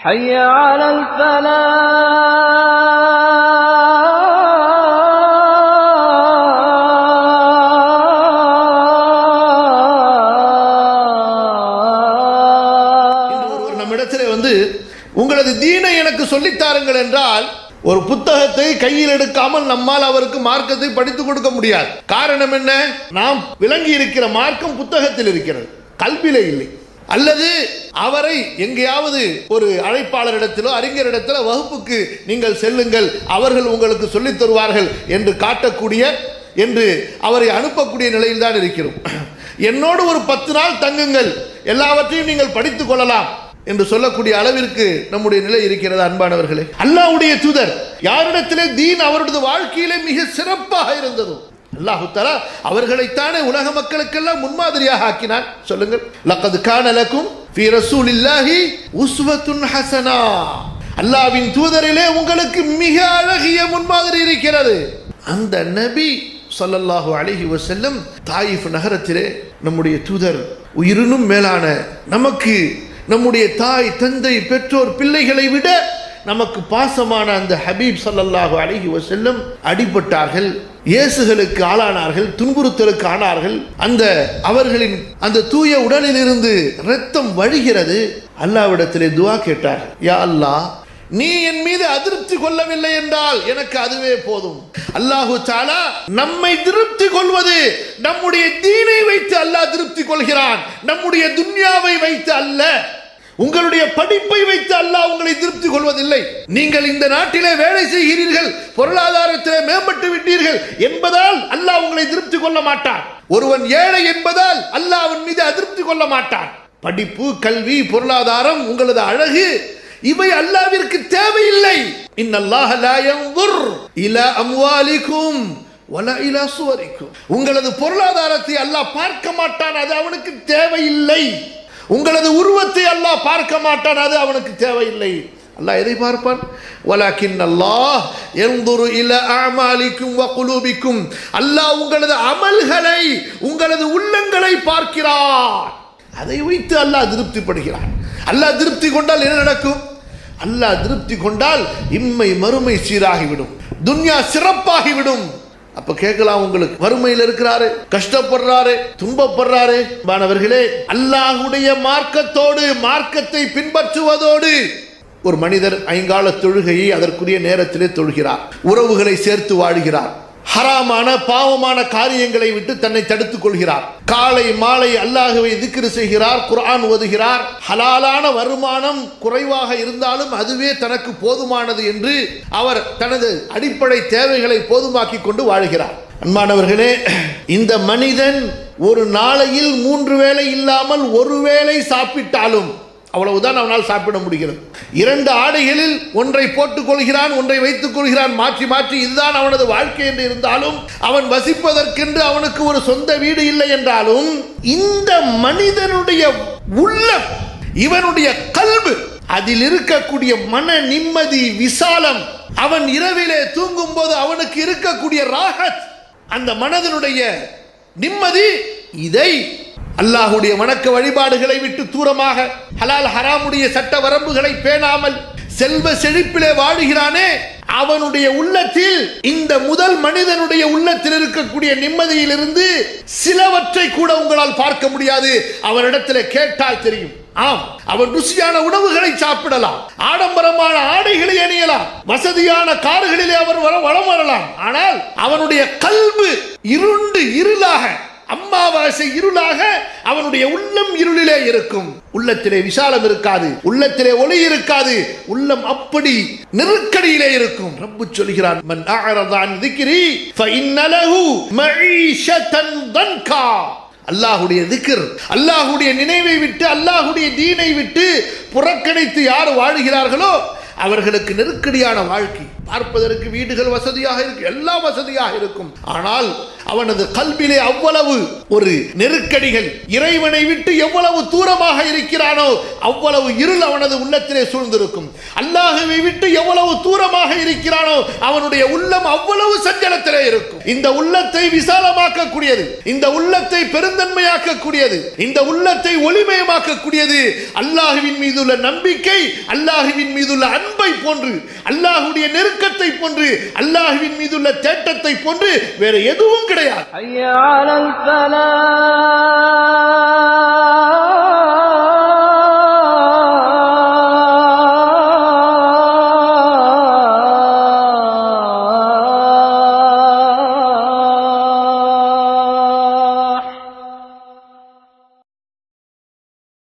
حي على இன்று الفلاح ஒருவர் நம்மிடத்திலே வந்து உங்களது தீனை எனக்கு சொல்லித்தாருங்கள் என்றால் ஒரு புத்தகத்தை கையில் எடுக்காமல் நம்மால் அவருக்கு மார்க்கத்தை படித்துக் கொடுக்க முடியாது காரணம் என்ன நாம் விளங்கி இருக்கிற மார்க்கம் புத்தகத்தில் இருக்கிறது கல்வியிலே இல்லை அல்லது அவரை எங்கேயாவது ஒரு அழைப்பாளரிடத்திலோ அறிஞரிடத்திலோ வகுப்புக்கு நீங்கள் செல்லுங்கள் அவர்கள் உங்களுக்கு சொல்லித் தருவார்கள் என்று காட்டக்கூடிய என்று அவரை அனுப்பக்கூடிய நிலையில் தான் இருக்கிறோம். என்னோடு ஒரு பத்து நாள் தங்குங்கள் எல்லாவற்றையும் நீங்கள் படித்துக் கொள்ளலாம் என்று சொல்லக்கூடிய அளவிற்கு நம்முடைய நிலை இருக்கிறது அன்பானவர்களே. அல்லாவுடைய தூதர் யாரிடத்திலே தீன் அவருடைய வாழ்க்கையிலே மிக சிறப்பாக இருந்ததோ அல்லாஹு தஆலா அவர்களைத்தானே உலக மக்களுக்கெல்லாம் முன்மாதிரியாக ஆக்கினான். சொல்லுங்கள். லக்கது காணலக்கும் லக்கும் ஃபீ ரசூலில்லாஹி உஸ்வத்துன் ஹசனா. அல்லாஹ்வின் தூதரிலே உங்களுக்கு மிக அழகிய முன்மாதிரி இருக்கிறது. அந்த நபி சொல்லல்லாஹு அழகி வசல்லம் தாயிஃப் நகரத்திலே நம்முடைய தூதர் உயிரினும் மேலான நமக்கு நம்முடைய தாய் தந்தை பெற்றோர் பிள்ளைகளை விட நமக்கு பாசமான அந்த ஹபீப் ஸல்லல்லாஹு அலைஹி வசல்லம் அடிபட்டார்கள் இயேசுகளுக்கு ஆளானார்கள் துன்புறுத்தலுக்கு ஆனார்கள். அந்த அவர்களின் அந்த தூய உடலிலிருந்து இரத்தம் வழிகிறது. அல்லாவிடத்திலே துவா கேட்டார் யா அல்லாஹ் நீ என் மீது அதிருப்தி கொள்ளவில்லை என்றால் எனக்கு அதுவே போதும். அல்லாஹு தாலா நம்மை திருப்தி கொள்வது நம்முடைய தீனை வைத்து அல்லாஹ் திருப்தி கொள்கிறான். நம்முடைய துன்யாவை வைத்து அல்ல உங்களுடைய படிப்பை வைத்து அல்லாஹ் உங்களை திருப்தி கொள்வதில்லை. நீங்கள் இந்த நாட்டிலே வேலை செய்கிறீர்கள் பொருளாதாரத்திலே மேம்பட்டு விட்டீர்கள் என்பதால் அல்லாஹ் உங்களை திருப்தி கொள்ள மாட்டான். ஒருவன் ஏழை என்பதால் அல்லாஹ் அவன் மீது அதிருப்தி கொள்ள மாட்டான். படிப்பு கல்வி பொருளாதாரம் உங்களது அழகு இவை அல்லாவிற்கு தேவையில்லை. இன்னல்லாஹ லா யன்துர் இலா அம்வாலிக்கும் சுவரிக்கும். உங்களது பொருளாதாரத்தை அல்லாஹ் பார்க்க மாட்டான் அது அவனுக்கு தேவையில்லை. உங்களது உருவத்தை அல்லாஹ் பார்க்க மாட்டான் அது அவனுக்கு தேவையில்லை. அல்லாஹ் எதை பார்ப்பான்? வலாக்கின் அல்லாஹ் எந்தொரு இல அமாலிக்கும் வகுலூபிக்கும் அல்லாஹ் உங்களது அமல்களை உங்களது உள்ளங்களை பார்க்கிறார். அதை வைத்து அல்லாஹ் திருப்திப்படுகிறான். அல்லாஹ் திருப்தி கொண்டால் என்ன நடக்கும்? அல்லாஹ் திருப்தி கொண்டால் இம்மை மறுமை சீராகிவிடும். துன்யா சிறப்பாகிவிடும். அப்ப கேட்கலாம் உங்களுக்கு. வறுமையில் இருக்கிறாரு கஷ்டப்படுறாரு துன்பப்படுறாரு. மாணவர்களே அல்லாஹுடைய மார்க்கத்தோடு மார்க்கத்தை பின்பற்றுவதோடு ஒரு மனிதர் ஐங்கால தொழுகையை அதற்குரிய நேரத்திலே தொழுகிறார். உறவுகளை சேர்த்து வாழுகிறார். ஹராமான பாவமான காரியங்களை விட்டு தன்னை தடுத்துக் கொள்கிறார். காலை மாலை அல்லாஹுவை திக்ரு செய்கிறார் குரான் ஓதுகிறார். ஹலாலான வருமானம் குறைவாக இருந்தாலும் அதுவே தனக்கு போதுமானது என்று அவர் தனது அடிப்படை தேவைகளை போதுமாக்கி கொண்டு வாழ்கிறார். அன்பானவர்களே இந்த மனிதன் ஒரு நாளையில் மூன்று வேளை இல்லாமல் ஒரு வேளை சாப்பிட்டாலும் அவ்வளவுதான் அவனால் சாப்பிட முடிகிறது. இரண்டு ஆடைகளில் ஒன்றை போட்டுக் கொள்கிறான் ஒன்றை வைத்துக் கொள்கிறான் மாற்றி மாற்றி இதுதான் அவனது வாழ்க்கை என்று இருந்தாலும் அவன் வசிப்பதற்கென்று அவனுக்கு ஒரு சொந்த வீடு இல்லை என்றாலும் இந்த மனிதனுடைய உள்ளம் இவனுடைய கல்வு அதில் இருக்கக்கூடிய மன நிம்மதி விசாலம் அவன் இரவிலே தூங்கும் போது அவனுக்கு இருக்கக்கூடிய ராகத் அந்த மனதனுடைய நிம்மதி இதை அல்லாஹுடைய வணக்க வழிபாடுகளை விட்டு தூரமாக ஹலால் ஹராமுடைய சட்ட வரம்புகளை பேணாமல் செல்வ செழிப்பிலே வாழுகிறானே அவனுடைய உள்ளத்தில் இந்த முதல் மனிதனுடைய உள்ளத்தில் இருக்கக்கூடிய நிம்மதியிலிருந்து சிலவற்றை கூட உங்களால் பார்க்க முடியாது. அவரிடத்தில் கேட்டால் தெரியும். ஆம் அவன் ருசியான உணவுகளை சாப்பிடலாம் ஆடம்பரமான ஆடைகளை அணியலாம் வசதியான கார்களிலே அவர் வர வளம் வரலாம். ஆனால் அவனுடைய கல்வி இருண்டு இருளாக அம்மாவாசை இருளாக அவனுடைய உள்ளம் இருளிலே இருக்கும். உள்ளத்திலே விசாலம் இருக்காது உள்ளத்திலே ஒளி இருக்காது உள்ளம் அப்படி நெருக்கடியிலே இருக்கும். ரப்பு சொல்கிறான் மன் அஅரத திக்ரி ஃபஇன்ன லஹு தன்கா. அல்லாஹுடைய திக்கர் அல்லாஹுடைய நினைவை விட்டு அல்லாஹுடைய தீனை விட்டு புறக்கணித்து யார் வாழுகிறார்களோ அவர்களுக்கு நெருக்கடியான வாழ்க்கை. பார்ப்பதற்கு வீடுகள் வசதியாக இருக்கு எல்லாம் வசதியாக இருக்கும். ஆனால் அவனது கல்விலே அவ்வளவு ஒரு நெருக்கடிகள் இறைவனை விட்டு எவ்வளவு தூரமாக இருக்கிறானோ அவ்வளவு இருள் அவனது உள்ளத்திலே சூழ்ந்திருக்கும். அல்லாஹுவை விட்டு எவ்வளவு தூரமாக இருக்கிறானோ அவனுடைய உள்ளம் அவ்வளவு சஞ்சலத்திலே இருக்கும். இந்த உள்ளத்தை விசாலமாக்கக்கூடியது இந்த உள்ளத்தை பெருந்தன்மையாக்கக்கூடியது இந்த உள்ளத்தை ஒளிமயமாக்கக்கூடியது அல்லாஹுவின் மீதுள்ள நம்பிக்கை அல்லாஹுவின் மீதுள்ள அன்பை போன்று அல்லாஹுடைய நெருக்கத்தை போன்று அல்லாஹுவின் மீதுள்ள தேட்டத்தை போன்று வேற எதுவும் கிடையாது.